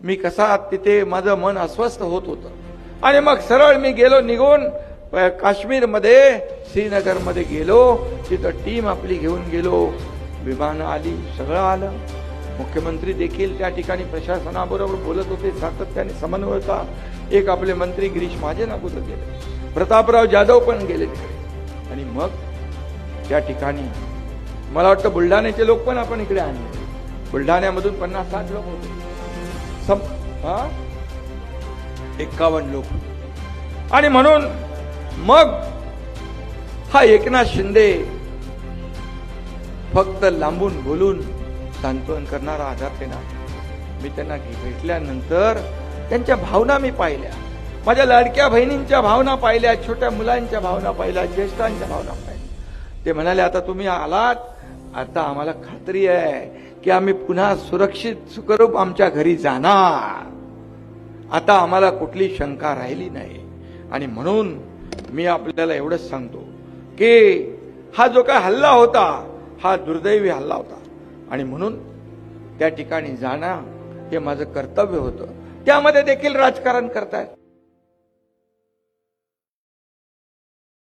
मी कसा तिथे माझं मन अस्वस्थ होत होतं. आणि मग सरळ मी गेलो निघून प- काश्मीरमध्ये श्रीनगरमध्ये गेलो. तिथं टीम आपली घेऊन गेलो. विमानं आली सगळं आलं. मुख्यमंत्री देखील त्या ठिकाणी प्रशासनाबरोबर बोलत होते. सातत्याने समन्वय होता एक आपले मंत्री गिरीश महाजन अगोदर गेले. प्रतापराव जाधव पण गेले तिकडे. आणि मग त्या ठिकाणी मला वाटतं बुलढाण्याचे लोक पण आपण इकडे आणले. बुलढाण्यामधून पन्नास साठ लोक होते. एक्कावन्न लोक. आणि म्हणून मग हा एकनाथ शिंदे फक्त लांबून बोलून सांत्वन करणारा आधार ते मी त्यांना भेटल्यानंतर त्यांच्या भावना मी पाहिल्या. माझ्या लाडक्या बहिणींच्या भावना पाहिल्या छोट्या मुलांच्या भावना पाहिल्या ज्येष्ठांच्या भावना पाहिल्या. ते म्हणाले आता तुम्ही आलात. आता आम्हाला खात्री आहे की आम्ही पुन्हा सुरक्षित सुखरूप आमच्या घरी जाणार. आता आम्हाला कुठली शंका राहिली नाही. आणि म्हणून मी आपल्याला एवढंच सांगतो की हा जो काय हल्ला होता हा दुर्दैवी हल्ला होता. आणि म्हणून त्या ठिकाणी जाणं हे माझं कर्तव्य होतं. त्यामध्ये देखील राजकारण करतायत.